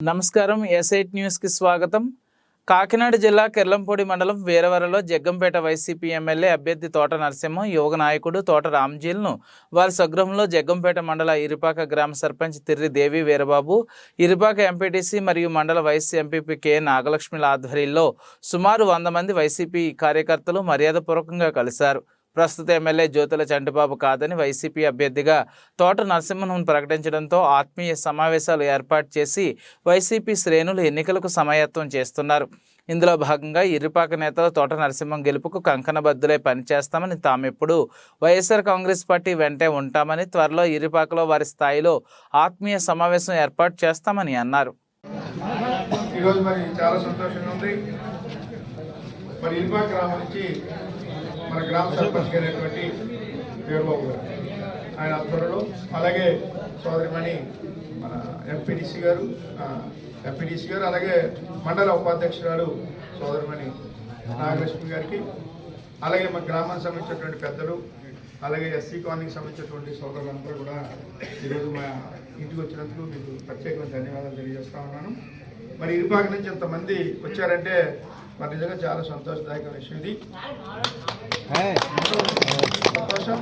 నమస్కారం ఎస్ఐట్ న్యూస్కి స్వాగతం. కాకినాడ జిల్లా కిర్లంపూడి మండలం వీరవరలో జగ్గంపేట వైసీపీ ఎమ్మెల్యే అభ్యర్థి తోట నరసింహం యువక నాయకుడు తోట రామ్జీల్ను వారి స్వగృహంలో జగ్గంపేట మండల ఇరుపాక గ్రామ సర్పంచ్ తిర్రి దేవి వీరబాబు ఇరుపాక ఎంపీటీసీ మరియు మండల వైస్ ఎంపీపీ కె నాగలక్ష్మిల ఆధ్వర్యంలో సుమారు వంద మంది వైసీపీ కార్యకర్తలు మర్యాదపూర్వకంగా కలిశారు. ప్రస్తుత ఎమ్మెల్యే జ్యోతుల చంటిబాబు కాదని వైసీపీ అభ్యర్థిగా తోట నరసింహన్ ప్రకటించడంతో ఆత్మీయ సమావేశాలు ఏర్పాటు చేసి వైసీపీ శ్రేణులు ఎన్నికలకు సమాయత్తం చేస్తున్నారు. ఇందులో భాగంగా ఇరుపాక నేతలు తోట నరసింహం గెలుపుకు కంకణబద్దులై పనిచేస్తామని తామెప్పుడు వైఎస్ఆర్ కాంగ్రెస్ పార్టీ వెంటే ఉంటామని త్వరలో ఇరుపాకలో వారి స్థాయిలో ఆత్మీయ సమావేశం ఏర్పాటు చేస్తామని అన్నారు. ఈరోజు మరి చాలా సంతోషంగా ఉంది. మరి ఇరుపాక గ్రామం నుంచి మన గ్రామ సర్పంచ్ అయినటువంటి వీరబాబు గారు. ఆయన ఆధ్వర్యంలో అలాగే సోదరిమణి మన ఎంపీడీసీ గారు ఎంపీడీసీ గారు అలాగే మండల ఉపాధ్యక్షురాలు సోదరిమణి నాగలక్ష్మి గారికి అలాగే మా గ్రామానికి సంబంధించినటువంటి పెద్దలు అలాగే ఎస్సీ కాలనీకి సంబంధించినటువంటి సోదరులందరూ కూడా ఈరోజు మా ఇంటికి వచ్చినందుకు మీకు ప్రత్యేకమైన ధన్యవాదాలు తెలియజేస్తా ఉన్నాను. మరి ఇరుపాక నుంచి ఇంతమంది వచ్చారంటే మరి నిజంగా చాలా సంతోషదాయక విషయం ఇది. సంతోషం.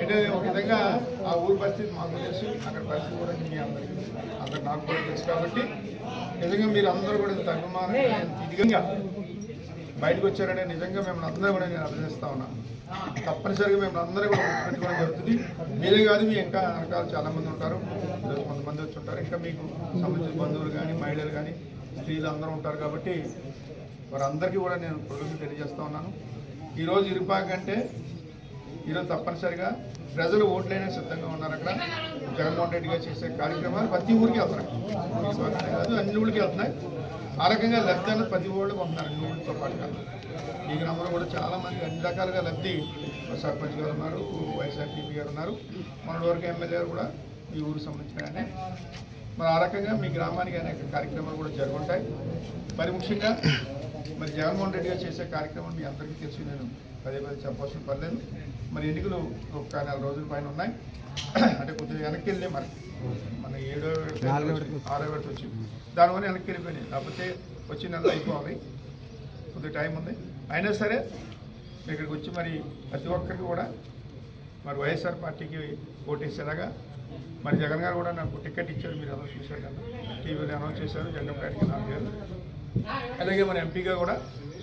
అంటే ఒక విధంగా ఆ ఊరి పరిస్థితి మాకు తెలుసు అక్కడ పరిస్థితి కూడా మీ అందరికీ అందరు నాకు కూడా తెలుసు కాబట్టి నిజంగా మీరు అందరూ కూడా ఇంత అభిమానంగా ఇదిగా బయటకు వచ్చారంటే నిజంగా మేము అందరూ కూడా నేను అభినందిస్తా ఉన్నాను తప్పనిసరిగా మేము అందరూ కూడా పెట్టుకోవడం జరుగుతుంది. మీరే కాదు మీ ఇంకా వెనకాల చాలా మంది ఉంటారు. కొంతమంది వచ్చి ఉంటారు. ఇంకా మీకు సంబంధించిన బంధువులు కానీ మహిళలు కానీ స్త్రీలు అందరూ ఉంటారు కాబట్టి వారందరికీ కూడా నేను కృతజ్ఞతలు తెలియజేస్తా ఉన్నాను. ఈరోజు ఇరుపాక అంటే ఈరోజు తప్పనిసరిగా ప్రజలు ఓట్లైనా సిద్ధంగా ఉన్నారు అక్కడ. జగన్మోహన్ రెడ్డి గారు చేసే కార్యక్రమాలు ప్రతి ఊరికి వెళ్తున్నాయి. కాదు అన్ని ఊళ్ళకి వెళ్తున్నాయి. ఆ రకంగా లబ్ధి అన్నది ప్రతి ఊళ్ళు ఉంటున్నారు అన్ని ఊళ్ళతో పాటుగా. ఈ గ్రామంలో కూడా చాలా మంది అన్ని రకాలుగా లబ్ధి. సర్పంచ్ గారు ఉన్నారు వైఎస్ఆర్టీపీ గారు ఉన్నారు. మన వరకు ఎమ్మెల్యే గారు కూడా ఈ ఊరికి సంబంధించిన. మరి ఆ రకంగా మీ గ్రామానికి అనేక కార్యక్రమాలు కూడా జరుగుంటాయి మరి ముఖ్యంగా మరి జగన్మోహన్ రెడ్డి గారు చేసే కార్యక్రమం మీ అందరికీ తెలిసి నేను పదే పదే చెప్పాల్సిన పర్లేదు మరి ఎన్నికలు ఒక నెల రోజుల పైన ఉన్నాయి. అంటే కొద్దిగా వెనక్కి వెళ్ళి మరి. మన ఏడో ఆరో విడత వచ్చింది దానివల్ల వెనక్కి వెళ్ళిపోయినాయి. కాకపోతే వచ్చి నెల అయిపోవాలి. కొద్దిగా టైం ఉంది. అయినా సరే ఇక్కడికి వచ్చి మరి ప్రతి ఒక్కరికి కూడా మరి వైఎస్ఆర్ పార్టీకి ఓటేసేలాగా మరి జగన్ గారు కూడా నాకు టికెట్ ఇచ్చారు మీరు అనౌన్స్ చేశారు కదా. టీవీలో అనౌన్స్ చేశారు జగన్ గారికి నాలుగు అలాగే మన ఎంపీగా కూడా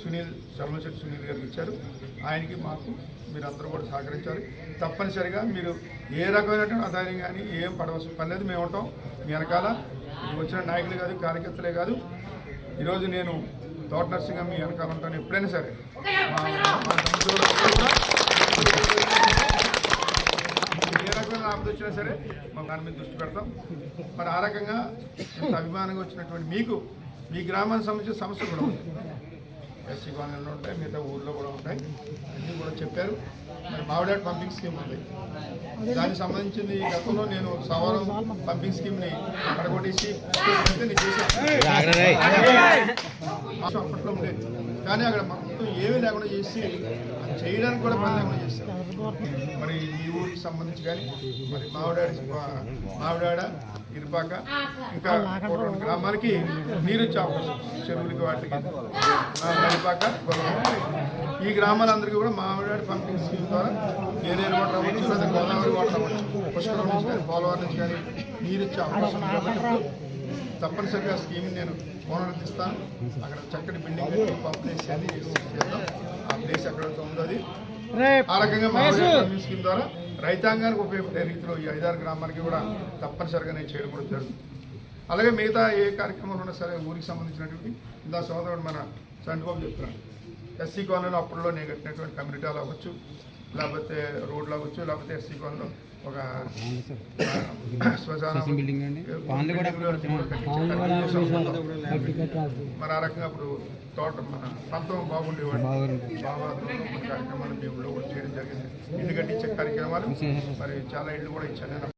సునీల్ శర్మశెట్టి సునీల్ గారికి ఇచ్చారు. ఆయనకి మాకు మీరు అందరూ కూడా సహకరించాలి. తప్పనిసరిగా మీరు ఏ రకమైనటువంటి ఆదాయం కానీ ఏం పడవలసిన పని లేదు. మేము ఉంటాం. మీ వెనకాల వచ్చిన నాయకులు కాదు కార్యకర్తలే కాదు. ఈరోజు నేను తోట నర్సింగ్గా మీ వెనకాల ఉంటాను. ఎప్పుడైనా సరే మా మా బంధువులందరూ కూడా ఏ రకమైన ఆపద వచ్చినా సరే మా దాని మీద దృష్టి పెడతాం. మరి ఆ రకంగా ఇంత అభిమానంగా వచ్చినటువంటి మీకు మీ గ్రామానికి సంబంధించిన సమస్యలు కూడా ఉంటాయి. ఎస్సీ కాలనీలో ఉంటాయి మిగతా ఊర్లో కూడా ఉంటాయి. అన్నీ కూడా చెప్పారు. మరి మావిడాట్ పంపింగ్ స్కీమ్ ఉంది. దానికి సంబంధించింది గతంలో నేను సవారం పంపింగ్ స్కీమ్ని పడగొట్టేసి చేశాను మాకు అప్పట్లో ఉండేది కానీ అక్కడ మొత్తం ఏమీ లేకుండా చేసి అది చేయడానికి కూడా పని లేకుండా చేస్తారు మరి ఈ ఊరికి సంబంధించి కానీ మరి మావిడాడి మావిడాడ ఇరుపాక ఇంకా ఒక రెండు గ్రామాలకి నీరు వచ్చే అవకాశం చెరువులకి వాటికి. నడిపాక ఈ గ్రామాలందరికీ కూడా మామిడాడి పంపింగ్ స్కీమ్ ద్వారా ఏరేరు వాటర్ అవ్వచ్చు లేదా గోదావరి వాటర్ అవ్వచ్చు పుష్కరం నుంచి కానీ పోలవరం నుంచి కానీ నీరు ఇచ్చే అవకాశం తప్పనిసరిగా స్కీమ్ నేను పునరుద్ధరిస్తాను అక్కడ చక్కటి బిల్డింగ్ పంపిణీ ఆ ప్లేస్ ఎక్కడ ఉందో ఆ రకంగా స్కీమ్ ద్వారా రైతాంగానికి ఉపయోగపడే రీతిలో ఈ ఐదారు గ్రామాలకి కూడా తప్పనిసరిగా నేను చేయడం కూడా జరుగుతుంది. అలాగే మిగతా ఏ కార్యక్రమాలు ఉన్నా సరే ఊరికి సంబంధించినటువంటి ఇందా సోదరుడు మన చంద్రబాబు చెప్తున్నాను ఎస్సీ కాలనీలో అప్పుడులో నేను కట్టినటువంటి కమ్యూనిటీలు అవ్వచ్చు. లేకపోతే రోడ్లు అవ్వచ్చు లేకపోతే ఎస్సీ కాలనీలో ఒక. మరి ఆ రకంగా ఇప్పుడు తోట మన ప్రాంతం బాగుండేవాడు. బాగా కార్యక్రమాలు మీ ఊళ్ళో కూడా చేయడం జరిగింది. ఇల్లు కట్టించే కార్యక్రమాలు మరి చాలా ఇళ్ళు కూడా ఇచ్చాను